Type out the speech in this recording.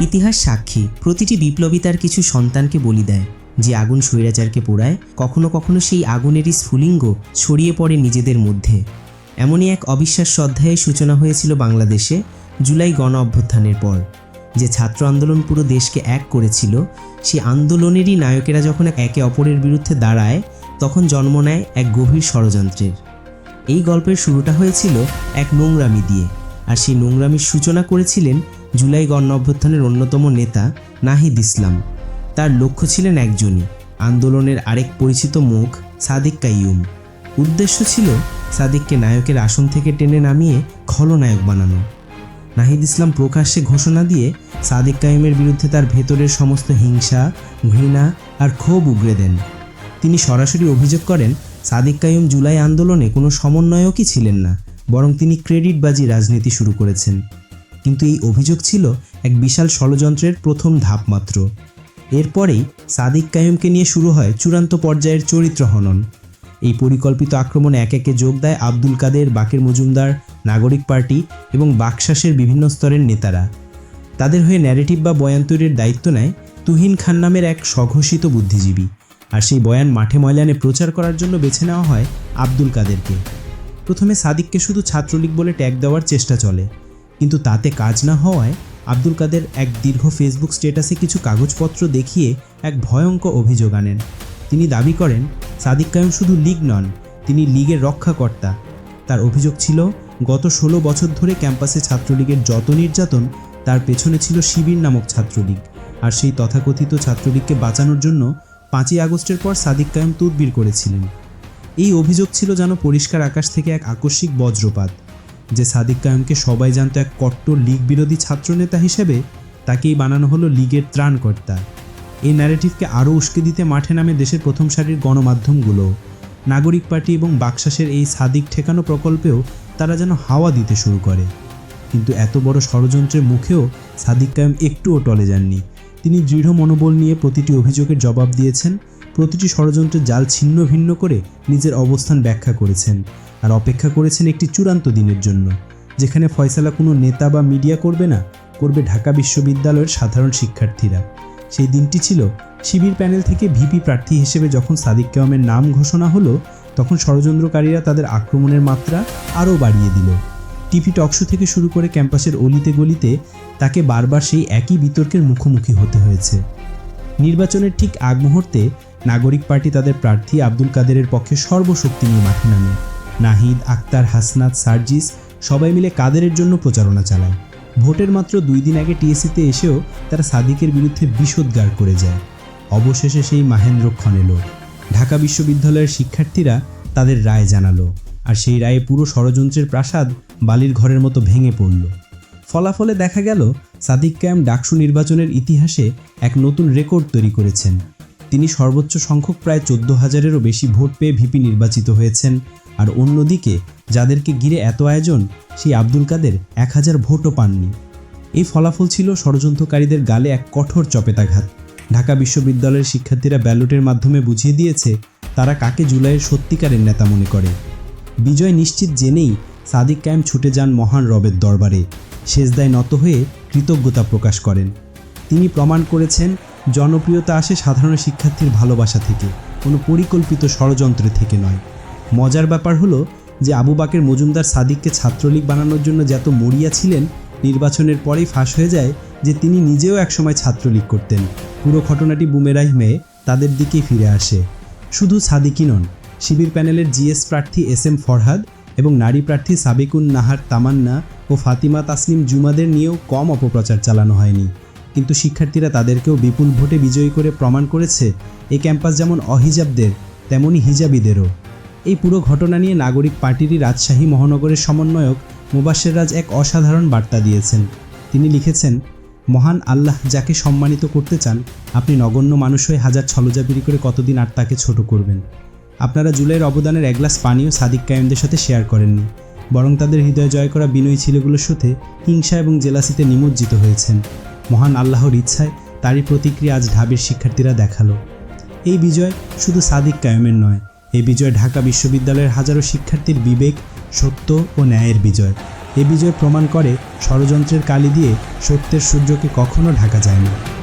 ইতিহাস সাক্ষী। প্রতিটি বিপ্লবী তার কিছু সন্তানকে বলি দেয়, যে আগুন স্বৈরাচারকে পোড়ায়, কখনো কখনো সেই আগুনেরই স্ফুলিঙ্গ ছড়িয়ে পড়ে নিজেদের মধ্যে। এমনই এক অবিশ্বাস্য অধ্যায়ের সূচনা হয়েছিল বাংলাদেশে জুলাই গণ অভ্যুত্থানের পর। যে ছাত্র আন্দোলন পুরো দেশকে এক করেছিল, সেই আন্দোলনেরই নায়কেরা যখন একে অপরের বিরুদ্ধে দাঁড়ায়, তখন জন্ম নেয় এক গভীর ষড়যন্ত্রের। এই গল্পের শুরুটা হয়েছিল এক নোংরামি দিয়ে। আর সেই নোংরামির সূচনা করেছিলেন জুলাই গণ অভ্যুত্থানের অন্যতম নেতা নাহিদ ইসলাম। তার লক্ষ্য ছিলেন একজনই, আন্দোলনের আরেক পরিচিত মুখ সাদিক কাইয়ুম। উদ্দেশ্য ছিল সাদিককে নায়কের আসন থেকে টেনে নামিয়ে খলনায়ক বানানো। নাহিদ ইসলাম প্রকাশ্যে ঘোষণা দিয়ে সাদিক কাইমের বিরুদ্ধে তার ভেতরের সমস্ত হিংসা, ঘৃণা আর ক্ষোভ উগরে দেন। তিনি সরাসরি অভিযোগ করেন, সাদিক কাইম জুলাই আন্দোলনে কোনো সমন্বয়কই ছিলেন না। বরং তিনি ক্রেডিটবাজি রাজনীতি শুরু করেছেন। কিন্তু এই অভিযোগ ছিল এক বিশাল ষড়যন্ত্রের প্রথম ধাপ মাত্র। এরপরেই সাদিক কাইমকে নিয়ে শুরু হয় চূড়ান্ত পর্যায়ের চরিত্র হনন। এই পরিকল্পিত আক্রমণে এক একে যোগ দেয় আব্দুল কাদের, বাকের মজুমদার, নাগরিক পার্টি এবং বাকশাসের বিভিন্ন স্তরের নেতারা। তাদের হয়ে ন্যারেটিভ বা বয়ান তৈরির দায়িত্ব নেয় তুহিন খান নামের এক স্বঘোষিত বুদ্ধিজীবী। আর সেই বয়ান মাঠে ময়দানে প্রচার করার জন্য বেছে নেওয়া হয় আব্দুল কাদেরকে। প্রথমে সাদিককে শুধু ছাত্রলীগ বলে ট্যাগ দেওয়ার চেষ্টা চলে। কিন্তু তাতে কাজ না হওয়ায় আব্দুল কাদের এক দীর্ঘ ফেসবুক স্ট্যাটাসে কিছু কাগজপত্র দেখিয়ে এক ভয়ঙ্কর অভিযোগ আনেন। তিনি দাবি করেন, সাদিক কায়ুম শুধু লীগ নন, তিনি লীগের রক্ষাকর্তা। তার অভিযোগ ছিল, গত ষোলো বছর ধরে ক্যাম্পাসে ছাত্রলীগের যত নির্যাতন, তার পেছনে ছিল শিবির নামক ছাত্রলীগ। আর সেই তথাকথিত ছাত্রলীগকে বাঁচানোর জন্য পাঁচই আগস্টের পর সাদিক কায়ুম তুদবির করেছিলেন। এই অভিযোগ ছিল যেন পরিষ্কার আকাশ থেকে এক আকস্মিক বজ্রপাত। যে সাদিক কায়ুমকে সবাই জানতো এক কট্টর লীগ বিরোধী ছাত্রনেতা হিসেবে, তাকেই বানানো হলো লীগের ত্রাণকর্তা। এই ন্যারেটিভকে আরও উস্কে দিতে মাঠে নামে দেশের প্রথম সারির গণমাধ্যমগুলো। নাগরিক পার্টি এবং বাকশাসের এই সাদিক ঠেকানো প্রকল্পেও তারা যেন হাওয়া দিতে শুরু করে। কিন্তু এত বড় ষড়যন্ত্রের মুখেও সাদিক কায়েম একটুও টলে যাননি। তিনি দৃঢ় মনোবল নিয়ে প্রতিটি অভিযোগের জবাব দিয়েছেন প্রতিটি ষড়যন্ত্রের জাল ছিন্ন ভিন্ন করে নিজের অবস্থান ব্যাখ্যা করেছেন আর অপেক্ষা করেছেন একটি চূড়ান্ত দিনের জন্য, যেখানে ফয়সালা কোনো নেতা বা মিডিয়া করবে না, করবে ঢাকা বিশ্ববিদ্যালয়ের সাধারণ শিক্ষার্থীরা। সেই দিনটি ছিল শিবির প্যানেল থেকে ভিপি প্রার্থী হিসেবে যখন সাদিক কেওয়ামের নাম ঘোষণা হলো, তখন ষড়যন্ত্রকারীরা তাদের আক্রমণের মাত্রা আরও বাড়িয়ে দিল। টিভি টকশো থেকে শুরু করে ক্যাম্পাসের অলিতে গলিতে তাকে বারবার সেই একই বিতর্কের মুখোমুখি হতে হয়েছে। নির্বাচনের ঠিক আগ মুহূর্তে নাগরিক পার্টি তাদের প্রার্থী আব্দুল কাদেরের পক্ষে সর্বশক্তি নিয়ে মাঠে নামে। নাহিদ, আক্তার, হাসনাত, সার্জিস সবাই মিলে কাদেরের জন্য প্রচারণা চালায়। ভোটের মাত্র দুই দিন আগে টিএসিতে এসেও তারা সাদিকের বিরুদ্ধে বিষোদ্গার করে যায়। অবশেষে সেই মাহেন্দ্রক্ষণ এলো ঢাকা বিশ্ববিদ্যালয়ের শিক্ষার্থীরা তাদের রায় জানালো আর সেই রায়ে পুরো ষড়যন্ত্রের প্রাসাদ বালির ঘরের মতো ভেঙে পড়ল। ফলাফলে দেখা গেল, সাদিক ক্যাম ডাকসু নির্বাচনের ইতিহাসে এক নতুন রেকর্ড তৈরি করেছেন। তিনি সর্বোচ্চ সংখ্যক প্রায় চোদ্দ হাজারেরও বেশি ভোট পেয়ে ভিপি নির্বাচিত হয়েছেন। আর অন্যদিকে, যাদেরকে ঘিরে এত আয়োজন, সেই আব্দুল কাদের এক হাজার ভোটও পাননি। এই ফলাফল ছিল ষড়যন্ত্রকারীদের গালে এক কঠোর চপেতাঘাত ঢাকা বিশ্ববিদ্যালয়ের শিক্ষার্থীরা ব্যালটের মাধ্যমে বুঝিয়ে দিয়েছে, তারা কাকে জুলাইয়ের সত্যিকারের নেতা মনে করে। বিজয় নিশ্চিত জেনেই সাদিক ক্যাম্প ছুটে যান মহান রবের দরবারে। শেষদায় নত হয়ে কৃতজ্ঞতা প্রকাশ করেন। তিনি প্রমাণ করেছেন জনপ্রিয়তা আসে সাধারণ শিক্ষার্থীর ভালোবাসা থেকে, কোনো পরিকল্পিত ষড়যন্ত্র থেকে নয়। মজার ব্যাপার হলো যে আবু বাকের মজুমদার সাদিককে ছাত্রলীগ বানানোর জন্য যত মরিয়া ছিলেন, নির্বাচনের পরেই ফাঁস হয়ে যায় যে তিনি নিজেও একসময় ছাত্রলীগ করতেন। পুরো ঘটনাটি বুমেরাই হয়ে তাদের দিকেই ফিরে আসে। শুধু সাদিকই নন, শিবির প্যানেলের জিএস প্রার্থী এস এম ফরহাদ এবং নারী প্রার্থী সাবেকুন নাহার তামান্না ও ফাতিমা তাসনিম জুমাদের নিয়েও কম অপপ্রচার চালানো হয়নি। কিন্তু শিক্ষার্থীরা তাদেরকেও বিপুল ভোটে বিজয়ী করে প্রমাণ করেছে এই ক্যাম্পাস যেমন অহিজাবদের তেমনই হিজাবিদেরও। এই পুরো ঘটনা নিয়ে নাগরিক পার্টিরই রাজশাহী মহানগরের সমন্বয়ক মুবাসের রাজ এক অসাধারণ বার্তা দিয়েছেন। তিনি লিখেছেন, মহান আল্লাহ যাকে সম্মানিত করতে চান, আপনি নগণ্য মানুষ হয়ে হাজার ছলজাবিরি করে কতদিন আর তাকে ছোট করবেন? আপনারা জুলাইয়ের অবদানের এক গ্লাস পানিও সাদিক কায়েমদের সাথে শেয়ার করেননি। বরং তাদের হৃদয় জয় করা বিনয়ী ছেলেগুলোর সাথে হিংসা এবং জেলাসিতে নিমজ্জিত হয়েছেন। মহান আল্লাহর ইচ্ছায় তারই প্রতিক্রিয়া আজ ঢাবির শিক্ষার্থীরা দেখাল। এই বিজয় শুধু সাদিক কায়েমের নয়, এই বিজয় ঢাকা বিশ্ববিদ্যালয়ের হাজারো শিক্ষার্থীর বিবেক, সত্য ও ন্যায়ের বিজয়। এ বিজয় প্রমাণ করে ষড়যন্ত্রের কালি দিয়ে সত্যের সূর্যকে কখনো ঢাকা যায় না